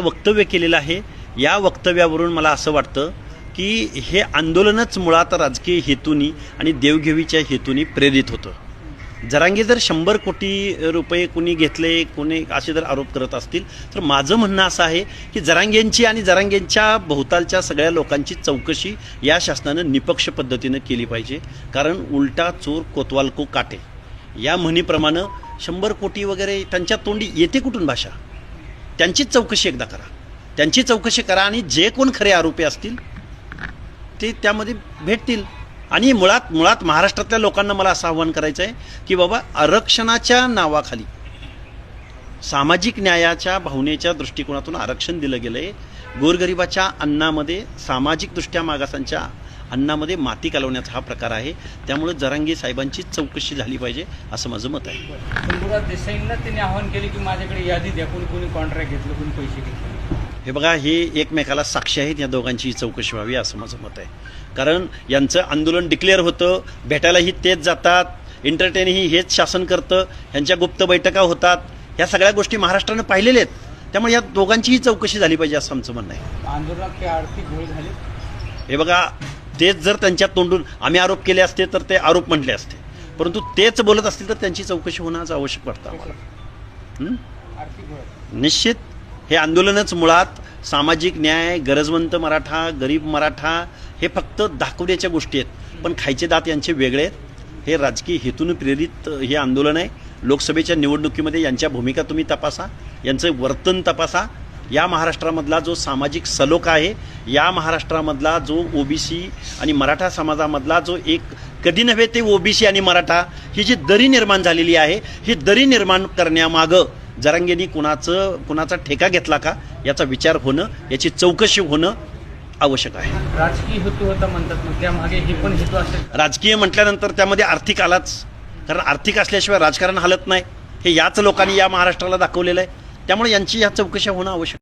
वक्तव्य केलेलं आहे. या वक्तव्यावरून मला असं वाटतं की हे आंदोलनच मुळात राजकीय हेतूनी आणि देवघेवीच्या हेतूनी प्रेरित होतं. जरांगे जर शंभर कोटी रुपये कुणी घेतले कोणी असे जर आरोप करत असतील तर माझं म्हणणं असं आहे की जरांगेंची आणि जरांगेंच्या भोवतालच्या सगळ्या लोकांची चौकशी या शासनानं निपक्ष पद्धतीनं केली पाहिजे. कारण उलटा चोर कोतवाल को काटे. या म्हणीप्रमाणे शंभर कोटी वगैरे त्यांच्या तोंडी येते कुठून भाषा? त्यांचीच चौकशी एकदा करा. त्यांची चौकशी करा आणि जे कोण खरे आरोपी असतील ते त्यामध्ये भेटतील. आणि मुळात मुळात महाराष्ट्रातल्या लोकांना मला असं आव्हान करायचं आहे की बाबा आरक्षणाच्या नावाखाली सामाजिक न्यायाच्या भावनेच्या दृष्टिकोनातून आरक्षण दिलं गेलं आहे गोरगरिबाच्या अन्नामध्ये सामाजिकदृष्ट्या मागासांच्या अन्नामध्ये माती कालवण्याचा हा प्रकार आहे. त्यामुळे जरांगे साहेबांची चौकशी झाली पाहिजे असं माझं मत आहे. देसाईंना त्यांनी आवाहन केले की माझ्याकडे यादी द्या कोणी कोणी कॉन्ट्रॅक्ट घेतलं कोणी पैसे घेतले. हे बघा हे एकमेकाला साक्षी आहेत या दोघांची चौकशी व्हावी असं माझं मत आहे. कारण यांचं आंदोलन डिक्लेअर होतं भेटायलाही तेच जातात एंटरटेनही हेच शासन करतं ह्यांच्या गुप्त बैठका होतात. ह्या सगळ्या गोष्टी महाराष्ट्रानं पाहिलेल्या आहेत. त्यामुळे या दोघांचीही चौकशी झाली पाहिजे असं आमचं म्हणणं आहे. आंदोलनात आर्थिक घोळ झाले? हे बघा तेच जर त्यांच्या तोंडून आम्ही आरोप केले असते तर ते आरोप म्हटले असते. परंतु तेच बोलत असतील तर त्यांची चौकशी होणं आज आवश्यक वाटतं आम्हाला. निश्चित. हे आंदोलनच मुळात सामाजिक न्याय गरजवंत मराठा गरीब मराठा हे फक्त दाखवण्याच्या गोष्टी आहेत. पण खायचे दात यांचे वेगळे आहेत. हे राजकीय हेतून प्रेरित हे आंदोलन आहे. लोकसभेच्या निवडणुकीमध्ये यांच्या भूमिका तुम्ही तपासा. यांचं वर्तन तपासा. या महाराष्ट्रामधला जो सामाजिक सलोखा आहे या महाराष्ट्रामधला जो ओबीसी आणि मराठा समाजामधला जो एक कधी नव्हे ते ओबीसी आणि मराठा ही जी दरी निर्माण झालेली आहे ही दरी निर्माण करण्यामागं जरांगेनी कुणाचं कुणाचा ठेका घेतला का याचा विचार होणं याची चौकशी होणं आवश्यक आहे. राजकीय हेतू होता म्हणतात मग त्यामागे हे पण हेतू असेल. राजकीय म्हटल्यानंतर त्यामध्ये आर्थिक आलाच कारण आर्थिक असल्याशिवाय राजकारण हलत नाही. हे याच लोकांनी या महाराष्ट्राला दाखवलेलं आहे. त्यामुळे यांची या चौकशा होणं आवश्यक